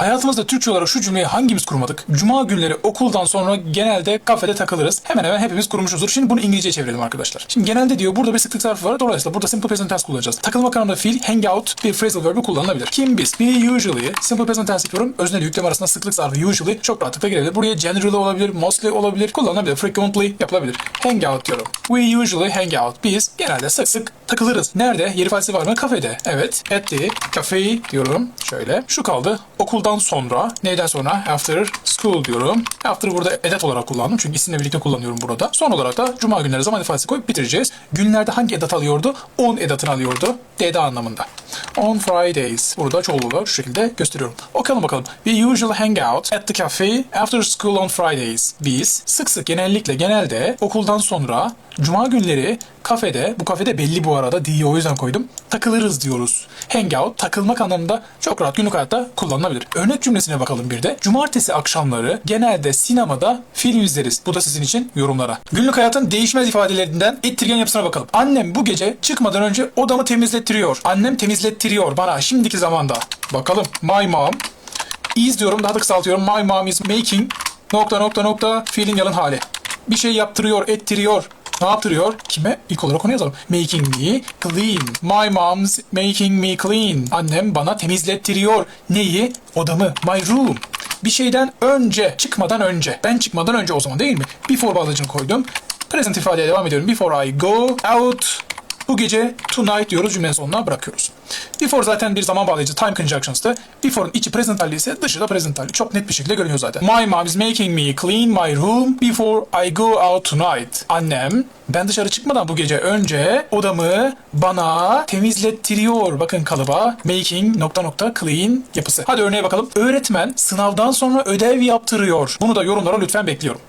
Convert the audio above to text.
Hayatımızda Türkçe olarak şu cümleyi hangimiz kurmadık? Cuma günleri okuldan sonra genelde kafede takılırız. Hemen hemen hepimiz kurmuşuzdur. Şimdi bunu İngilizceye çevirelim arkadaşlar. Şimdi genelde diyor burada bir sıklık zarfı var. Dolayısıyla burada simple present tense kullanacağız. Takılmak anlamında fiil, hang out bir phrasal verb'i kullanılabilir. Kim biz? We usually simple present tense yapıyorum. Öznel yüklem arasında sıklık zarfı usually çok rahatlıkla girebilir. Buraya generally olabilir, mostly olabilir, kullanılabilir. Frequently yapılabilir. Hang out diyorum. We usually hang out. Biz genelde sık sık takılırız. Nerede? Yeri var mı? Kafede. Evet. At the cafe diyorum. Şöyle. Şu kaldı. Okuldan sonra. Neyden sonra? After school diyorum. After burada edat olarak kullandım. Çünkü isimle birlikte kullanıyorum burada. Son olarak da cuma günleri zaman ifadesi koyup bitireceğiz. Günlerde hangi edat alıyordu? On edatını alıyordu. Deda anlamında. On Fridays. Burada çoğul olarak şu şekilde gösteriyorum. Bakalım bakalım. We usually hang out at the cafe after school on Fridays. Biz sık sık genellikle genelde okuldan sonra cuma günleri kafede, bu kafede belli bu arada diye o yüzden koydum. Takılırız diyoruz. Hangout takılmak anlamında çok rahat günlük hayatta kullanılabilir. Örnek cümlesine bakalım bir de. Cumartesi akşamları genelde sinemada film izleriz. Bu da sizin için yorumlara. Günlük hayatın değişmez ifadelerinden ettirgen yapısına bakalım. Annem bu gece çıkmadan önce odamı temizlettiriyor. Annem temizlettiriyor bana şimdiki zamanda. Bakalım. My mom is diyorum daha da kısaltıyorum. My mom is making nokta nokta nokta fiilin yalın hali. Bir şey yaptırıyor, ettiriyor. Ne yaptırıyor? Kime? İlk olarak onu yazalım. Making me clean. My mom's making me clean. Annem bana temizlettiriyor. Neyi? Odamı. My room. Bir şeyden önce, çıkmadan önce. Ben çıkmadan önce o zaman değil mi? Before bağlacını koydum. Present ifadeye devam ediyorum. Before I go out. Bu gece tonight diyoruz cümlenin sonuna bırakıyoruz. Before zaten bir zaman bağlayıcı time conjunctions'tı. Before'un içi present hali ise dışı da present hali. Çok net bir şekilde görünüyor zaten. My mom is making me clean my room before I go out tonight. Annem ben dışarı çıkmadan bu gece önce odamı bana temizlettiriyor. Bakın kalıba making nokta nokta clean yapısı. Hadi örneğe bakalım. Öğretmen sınavdan sonra ödev yaptırıyor. Bunu da yorumlara lütfen bekliyorum.